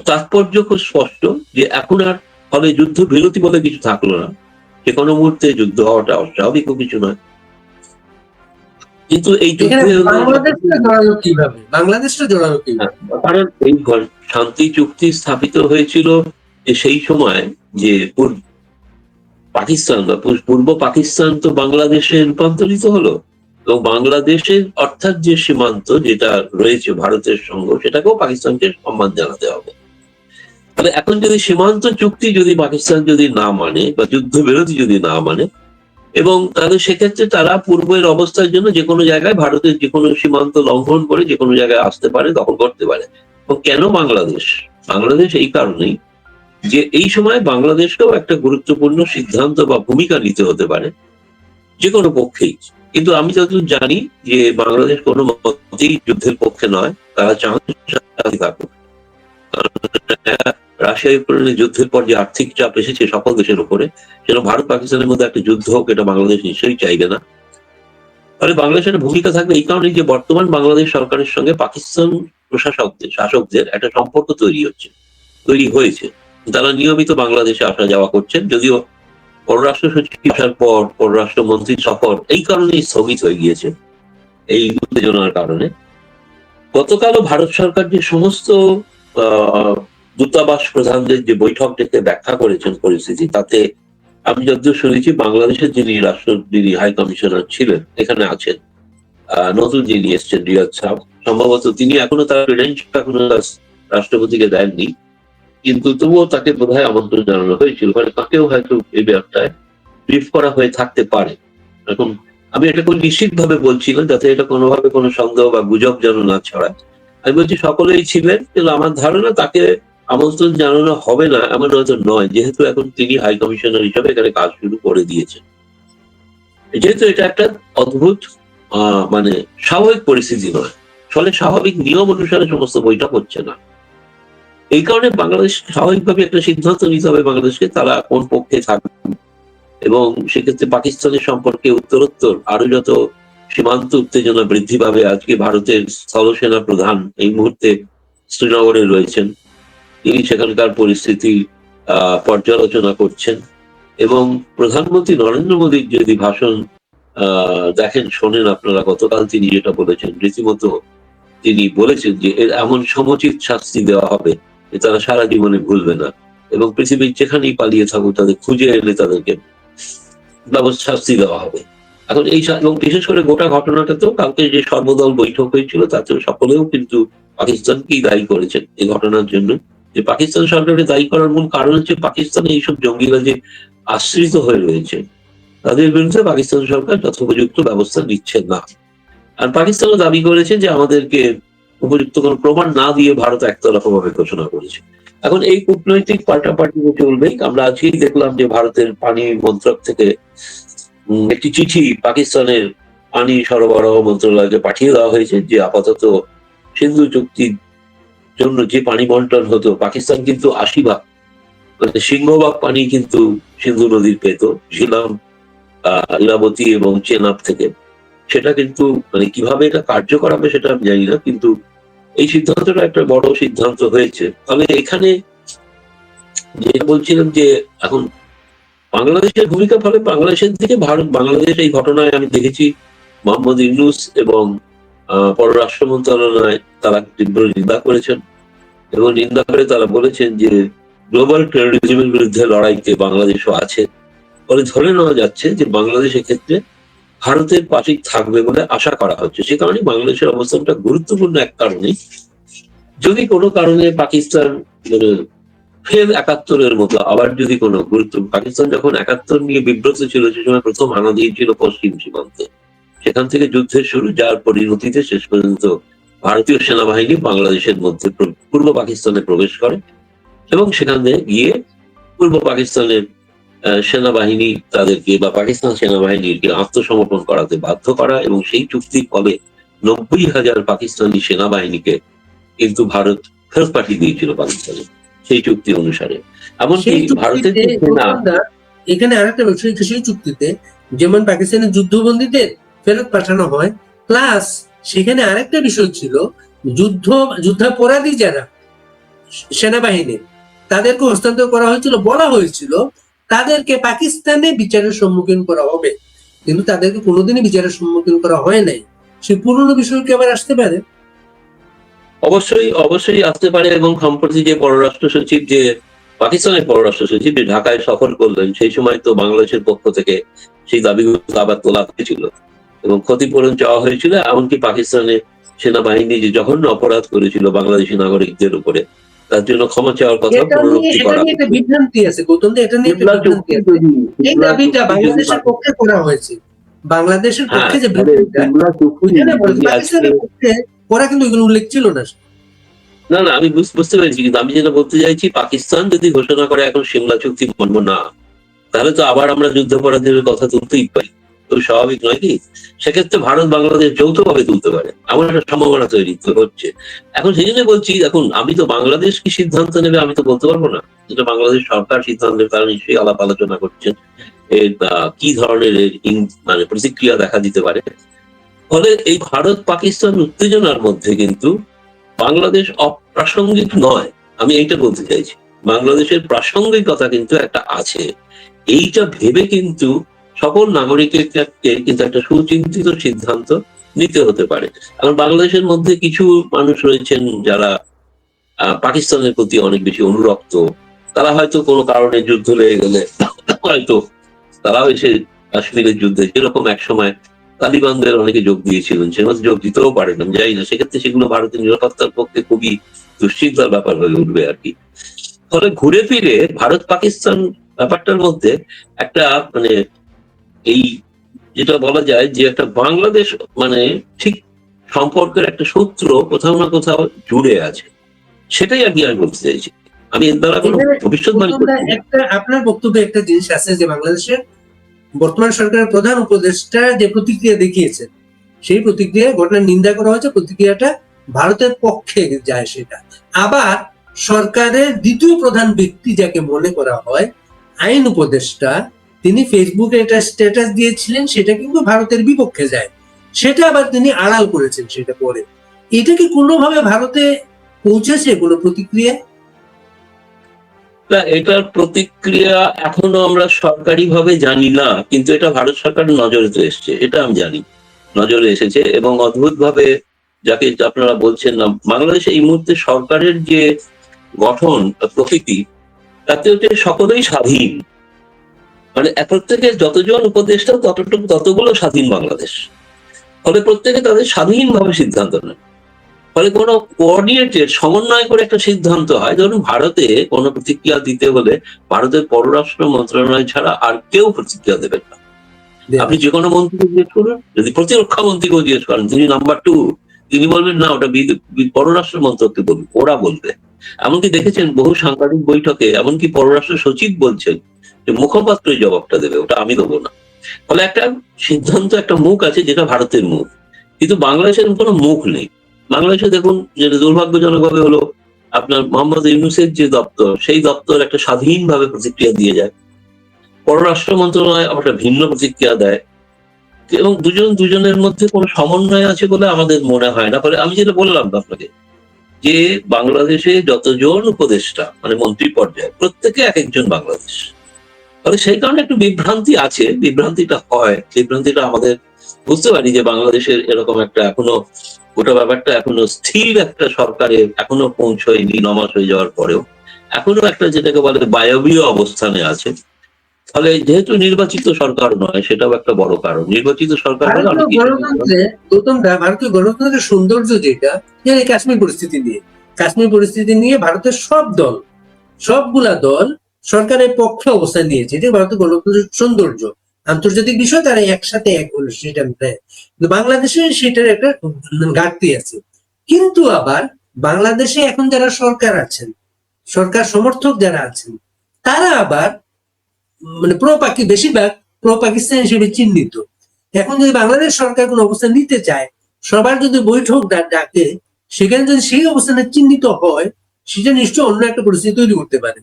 তাৎপর্য খুব স্পষ্ট যে এখন আর ফলে যুদ্ধ বিরতি বলে কিছু থাকল না। যে কোনো মুহূর্তে যুদ্ধ হওয়াটা অস্বাভাবিক কিছু নয়। কিন্তু এই বাংলাদেশটা জড়ালো কীভাবে? কারণ এই শান্তি চুক্তি স্থাপিত হয়েছিল যে সেই সময় যে পাকিস্তান বা পূর্ব পাকিস্তান তো বাংলাদেশে রূপান্তরিত হলো এবং বাংলাদেশের অর্থাৎ যে সীমান্ত যেটা রয়েছে ভারতের সঙ্গে সেটাকেও পাকিস্তানকে সম্মান জানাতে হবে। তবে এখন যদি সীমান্ত চুক্তি যদি পাকিস্তান যদি না মানে বা যুদ্ধবিরতি যদি না মানে এবং তাহলে সেক্ষেত্রে তারা পূর্বের অবস্থার জন্য যে কোনো জায়গায় ভারতের যে কোনো সীমান্ত লঙ্ঘন করে যে কোনো জায়গায় আসতে পারে, দখল করতে পারে। এবং কেন বাংলাদেশ? বাংলাদেশ এই কারণেই যে এই সময় বাংলাদেশকেও একটা গুরুত্বপূর্ণ সিদ্ধান্ত বা ভূমিকা নিতে হতে পারে যে কোনো পক্ষেই। কিন্তু আমি যতদূর জানি যে বাংলাদেশ কোনো যুদ্ধের পক্ষে নয়, তারা চান থাকুক। রাশিয়া ইউক্রেনের যুদ্ধের পর যে আর্থিক চাপ এসেছে সকল দেশের উপরে সেটা ভারত পাকিস্তানের মধ্যে একটা যুদ্ধ হোক, এটা বাংলাদেশ নিশ্চয়ই চাইবে না। তাহলে বাংলাদেশের ভূমিকা থাকবে এই কারণে যে বর্তমান বাংলাদেশ সরকারের সঙ্গে পাকিস্তান প্রশাসকদের, শাসকদের একটা সম্পর্ক তৈরি হচ্ছে, তৈরি হয়েছে। তারা নিয়মিত বাংলাদেশে আসা যাওয়া করছেন, যদিও পররাষ্ট্র সচিব আসার পর পররাষ্ট্র মন্ত্রীর সফর এই কারণেই স্থগিত হয়ে গিয়েছে এই উত্তেজনার কারণে। গতকালও ভারত সরকার যে সমস্ত দূতাবাস প্রধানদের যে বৈঠক ডেকে ব্যাখ্যা করেছেন পরিস্থিতি, তাতে আমি যতদূর শুনেছি বাংলাদেশের যিনি রাষ্ট্র যিনি হাই কমিশনার ছিলেন, এখানে আছেন নতুন যিনি এসছেন, রিয়াদ সাহ। সম্ভবত তিনি এখনও তার এখনও রাষ্ট্রপতিকে দেননি, কিন্তু তবুও তাকে বোধহয় আমন্ত্রণ জানানো হয়েছিল মানে তাকেও হয়তো এই ব্যাপারটায় ব্রিফ করা হয়ে থাকতে পারে। এখন আমি এটা খুব নিশ্চিত ভাবে বলছি না, যাতে এটা কোনোভাবে কোনো সন্দেহ বা গুজব যেন না ছড়ায়। আমি বলছি, সকলেই ছিলেন, কিন্তু আমার ধারণা তাকে আমন্ত্রণ জানানো হবে না, এমন হয়তো নয়, যেহেতু এখন তিনি হাই কমিশনার হিসেবে এখানে কাজ শুরু করে দিয়েছেন। যেহেতু এটা একটা অদ্ভুত মানে স্বাভাবিক পরিস্থিতি নয়, ফলে স্বাভাবিক নিয়ম অনুসারে সমস্ত বৈঠক হচ্ছে না। এই কারণে বাংলাদেশ স্বাভাবিকভাবে একটা সিদ্ধান্ত নিতে হবে বাংলাদেশকে, তারা কোন পক্ষে থাকবে এবং সেক্ষেত্রে পাকিস্তানের সম্পর্কে উত্তরোত্তর আরও যত সীমান্ত উত্তেজনা বৃদ্ধি পাবে, আজকে ভারতের স্থলসেনা প্রধান এই মুহূর্তে শ্রীনগরে রয়েছেন। তিনি সেখানকার পরিস্থিতি পর্যালোচনা করছেন এবং প্রধানমন্ত্রী নরেন্দ্র মোদীর যদি ভাষণ দেখেন, শোনেন আপনারা, গতকাল তিনি যেটা বলেছেন, রীতিমতো তিনি বলেছেন যে এর এমন সমুচিত শাস্তি দেওয়া হবে যে তারা সারা জীবনে ভুলবে না এবং পৃথিবীর যেখানেই পালিয়ে থাকুক, তাদের খুঁজে এনে তাদেরকে ব্যবস্থা, শাস্তি দেওয়া হবে। এখন এই এবং বিশেষ করে গোটা ঘটনাটা তো কালকে যে সর্বদল বৈঠক হয়েছিল, তাতেও সকলেও কিন্তু পাকিস্তানকেই দায়ী করেছেন এই ঘটনার জন্য। যে পাকিস্তান সরকারকে দায়ী করার মূল কারণ হচ্ছে পাকিস্তানে এইসব জঙ্গিরা যে আশ্রিত হয়ে রয়েছে, তাদের বিরুদ্ধে পাকিস্তান সরকার যথোপযুক্ত ব্যবস্থা নিচ্ছে না। আর পাকিস্তানও দাবি করেছে যে আমাদেরকে উপযুক্ত কোনো প্রমাণ না দিয়ে ভারত একতরফা ভাবে ঘোষণা করেছে। এখন এই কূটনৈতিক পাল্টাপাল্টি চলবেই আমরা আজকেই দেখলাম যে ভারতের পানি মন্ত্রক থেকে একটি চিঠি পাকিস্তানের পানি সরবরাহ মন্ত্রণালয়কে পাঠিয়ে দেওয়া হয়েছে যে আপাতত সিন্ধু চুক্তির জন্য যে পানি বন্টন হতো, পাকিস্তান কিন্তু আশি ভাগ মানে সিংহভাগ পানি কিন্তু সিন্ধু নদীর পেত, ঝিলাম ইরাবতী এবং চেনাব থেকে। সেটা কিন্তু মানে কীভাবে এটা কার্যকর হবে সেটা আমি জানি না, কিন্তু এই সিদ্ধান্তটা একটা বড় সিদ্ধান্ত হয়েছে। তবে এখানে যেটা বলছিলাম যে এখন বাংলাদেশের ভূমিকা ফলে বাংলাদেশের দিকে ভারত, বাংলাদেশ এই ঘটনায় আমি দেখেছি, মোহাম্মদ ইউনুস এবং পররাষ্ট্র মন্ত্রণালয় তারা তীব্র নিন্দা করেছেন এবং নিন্দা করে তারা বলেছেন যে গ্লোবাল টেরোরিজমের বিরুদ্ধে লড়াইতে বাংলাদেশও আছে। ফলে ধরে নেওয়া যাচ্ছে যে বাংলাদেশ ক্ষেত্রে ভারতের পাশেই থাকবে বলে আশা করা হচ্ছে। সে কারণে বাংলাদেশের অবস্থানটা গুরুত্বপূর্ণ এক কারণে। যদি কোনো কারণে পাকিস্তান ফের একাত্তরের মতো, আবার যদি কোনো গুরুত্ব পাকিস্তান যখন একাত্তর নিয়ে বিব্রত ছিল, সে সময় প্রথম হানা দিয়েছিল পশ্চিম সীমান্তে। সেখান থেকে যুদ্ধের শুরু যার পরিণতিতে শেষ পর্যন্ত ভারতীয় সেনাবাহিনী বাংলাদেশের মধ্যে পূর্ব পাকিস্তানে প্রবেশ করে এবং সেখানে গিয়ে পূর্ব পাকিস্তানের সেনাবাহিনী তাদেরকে বা পাকিস্তান সেনাবাহিনীকে আত্মসমর্পণ করাতে বাধ্য করা এবং সেই চুক্তির ফলে নব্বই হাজার পাকিস্তানি সেনাবাহিনীকে কিন্তু ভারত ফেরত পাঠিয়ে দিয়েছিল পাকিস্তানে সেই চুক্তি অনুসারে। এমনকি সেই ভারতের এখানে আরেকটা বিষয় সেই চুক্তিতে যেমন পাকিস্তানের যুদ্ধবন্দীদের ফেরত পাঠানো হয়। প্লাস সেখানে আরেকটা বিষয় ছিল, যুদ্ধ, যুদ্ধাপরাধী যারা সেনাবাহিনী তাদেরকে হস্তান্তর করা হয়েছিল, বলা হয়েছিল, তাদেরকে পাকিস্তানে বিচারের সম্মুখীন করা হবে। কিন্তু তাদেরকে কোনোদিনই বিচারের সম্মুখীন করা হয় নাই। সে পুরনো বিষয় কি আবার আসতে পারে? অবশ্যই অবশ্যই আসতে পারে এবং সম্প্রতি যে পররাষ্ট্র সচিব যে, পাকিস্তানের পররাষ্ট্র সচিব যে ঢাকায় সফর করলেন, সেই সময় তো বাংলাদেশের পক্ষ থেকে সেই দাবিগুলো আবার তোলা হয়েছিল। এবং ক্ষতিপূরণ চাওয়া হয়েছিল এমনকি পাকিস্তানের সেনাবাহিনী যে জঘন্য অপরাধ করেছিল বাংলাদেশি নাগরিকদের উপরে তার জন্য ক্ষমা চাওয়ার কথা পুনরুক্তি করা বিভ্রান্তি আছে গৌতম এটা নিয়ে একটা সিমলা বিভ্রান্তি চুক্তি আছে যদি- এই দাবিটা বাংলাদেশের পক্ষে করা হয়েছে। বাংলাদেশের হ্যাঁ, পক্ষে যে পাকিস্তানের পক্ষে করা কিন্তু এগুলো উল্লেখ ছিল না। না না আমি বুঝ- বুঝতে পেরেছি কিন্তু আমি যেটা বলতে চাইছি পাকিস্তান যদি ঘোষণা করে এখন সিমলা চুক্তি মানবো না তাহলে তো আবার আমরা যুদ্ধাপরাধের কথা তুলতেই পারি। তো স্বাভাবিক নয় কি? সেক্ষেত্রে ভারত বাংলাদেশ যৌথভাবে তুলতে পারে। এমন একটা সম্ভাবনা তৈরি হচ্ছে। এখন সেই জন্য বলছি এখন আমি তো বাংলাদেশ কি সিদ্ধান্ত নেবে আমি তো বলতে পারব না। যেটা বাংলাদেশ সরকার সিদ্ধান্তের তারা নিশ্চয়ই আলাপ আলোচনা করছেন। কি ধরনের মানে প্রতিক্রিয়া দেখা দিতে পারে। ফলে এই ভারত পাকিস্তান উত্তেজনার মধ্যে কিন্তু বাংলাদেশ অপ্রাসঙ্গিক নয়। আমি এইটা বলতে চাইছি। বাংলাদেশের প্রাসঙ্গিকতা কিন্তু একটা আছে। এইটা ভেবে কিন্তু সকল নাগরিকের কিন্তু একটা সুচিন্তিত সিদ্ধান্ত নিতে হতে পারে। কারণ বাংলাদেশের মধ্যে কিছু মানুষ রয়েছেন যারা পাকিস্তানের প্রতি অনেক বেশি অনুরক্ত। তারা হয়তো কোনো কারণে যুদ্ধ লেগে গেলে হয়তো তারাও এসে কাশ্মীরের যুদ্ধে। যেরকম এক সময় তালিবানদের অনেকে যোগ দিয়েছিলেন। সে মধ্যে যোগ দিতেও পারেন, আমি জানি না। সেক্ষেত্রে সেগুলো ভারতের নিরাপত্তার পক্ষে খুবই দুশ্চিন্তার ব্যাপার হয়ে উঠবে আর কি। ফলে ঘুরে ফিরে ভারত পাকিস্তান ব্যাপারটার মধ্যে একটা মানে এই যেটা বলা যায় যে একটা বাংলাদেশ মানে ঠিক সম্পর্কের একটা সূত্র কোথাও না কোথাও জুড়ে আছে। সেটাই আর কি আমি বলতে চাইছি। আমি এর দ্বারা কোনো ভবিষ্যৎবাণী। একটা আপনার বক্তব্যে একটা জিনিস আছে যে বাংলাদেশের বর্তমান সরকারের প্রধান উপদেষ্টা যে প্রতিক্রিয়া দেখিয়েছেন সেই প্রতিক্রিয়া ঘটনার নিন্দা করা হয়েছে প্রতিক্রিয়াটা ভারতের পক্ষে যায় সেটা। আবার সরকারের দ্বিতীয় প্রধান ব্যক্তি যাকে মনে করা হয় আইন উপদেষ্টা তিনি ফেসবুকে এটা স্ট্যাটাস দিয়েছিলেন, সেটা কিন্তু ভারতের বিপক্ষে যায়। সেটা আবার তিনি আড়াল করেছেন সেটা পরে। এটা কি কোনোভাবে ভারতে পৌঁছেছে কোনো প্রতিক্রিয়া? এটার প্রতিক্রিয়া এখনও আমরা সরকারি ভাবে জানি না, কিন্তু এটা ভারত সরকারের নজরে তো এসছে, এটা আমি জানি। নজরে এসেছে এবং অদ্ভুত ভাবে যাকে আপনারা বলছেন না, বাংলাদেশে এই মুহূর্তে সরকারের যে গঠন প্রকৃতি, তাতে হচ্ছে সকলেই স্বাধীন। মানে এক প্রত্যেকে যতজন উপদেষ্টা ততটুকু ততগুলো স্বাধীন বাংলাদেশ। ফলে প্রত্যেকে তাদের স্বাধীনভাবে সিদ্ধান্ত নেয়। ফলে কোনো কোঅর্ডিনেটেড সমন্বয় করে একটা সিদ্ধান্ত হয়। ধরুন ভারতে কোনো প্রতিক্রিয়া দিতে হলে ভারতের পররাষ্ট্র মন্ত্রণালয় ছাড়া আর কেউ প্রতিক্রিয়া দেবেন না। আপনি যে কোনো মন্ত্রীকে জিজ্ঞেস করুন যদি প্রতিরক্ষা মন্ত্রীকেও জিজ্ঞেস করেন তিনি নাম্বার টু তিনি বলবেন না ওটা পররাষ্ট্র মন্ত্রককে বলবে ওরা বলবে। এমনকি দেখেছেন বহু সাংবাদিক বৈঠকে এমনকি পররাষ্ট্র সচিব বলছেন যে মুখপাত্রই জবাবটা দেবে, ওটা আমি দেবো না। ফলে একটা সিদ্ধান্ত, একটা মুখ আছে যেটা ভারতের মুখ। কিন্তু বাংলাদেশের কোনো মুখ নেই। বাংলাদেশে দেখুন, যেটা দুর্ভাগ্যজনকভাবে হলো, আপনার মোহাম্মদ ইউনুসের যে দপ্তর, সেই দপ্তর একটা স্বাধীনভাবে প্রতিক্রিয়া দিয়ে যায়। পররাষ্ট্র মন্ত্রণালয় একটা ভিন্ন প্রতিক্রিয়া দেয়। এবং দুজন, দুজনের মধ্যে কোনো সমন্বয় আছে বলে আমাদের মনে হয় না। ফলে আমি যেটা বললাম আপনাকে, যে বাংলাদেশে যতজন উপদেষ্টা মানে মন্ত্রী পর্যায়ে, প্রত্যেকে এক একজন বাংলাদেশ। ফলে সেই কারণে একটু বিভ্রান্তি আছে বিভ্রান্তিটা হয়। বিভ্রান্তিটা আমাদের বুঝতে পারি যে বাংলাদেশের এরকম একটা এখনও গোটা ব্যাপারটা এখনও স্থির একটা সরকারের এখনও পৌঁছয়নি নমাস হয়ে যাওয়ার পরেও। এখনও একটা যেটাকে বলে বায়বীয় অবস্থানে আছে। ফলে যেহেতু নির্বাচিত সরকার নয় সেটাও একটা বড় কারণ। নির্বাচিত সরকার ভারতীয় গৌতম দা গণতন্ত্রের সৌন্দর্য যেটা কাশ্মীর পরিস্থিতি নিয়ে। কাশ্মীর পরিস্থিতি নিয়ে ভারতের সব দল সবগুলা দল সরকারের পক্ষে অবস্থান নিয়েছে। এটা ভারতের গণতন্ত্রের সৌন্দর্য। আন্তর্জাতিক বিষয়, তারা একসাথে এক বাংলাদেশে সেটার একটা ঘাটতি আছে। কিন্তু আবার বাংলাদেশে এখন যারা সরকার আছেন, সরকার সমর্থক যারা আছেন, তারা আবার মানে প্রো পাকি বেশিরভাগ প্রো পাকিস্তান হিসেবে চিহ্নিত। এখন যদি বাংলাদেশ সরকার কোনো অবস্থান নিতে চায়, সবার যদি বৈঠক ডাকে, সেখানে যদি সেই অবস্থানে চিহ্নিত হয়, সেটা নিশ্চয় অন্য একটা পরিস্থিতি তৈরি করতে পারে।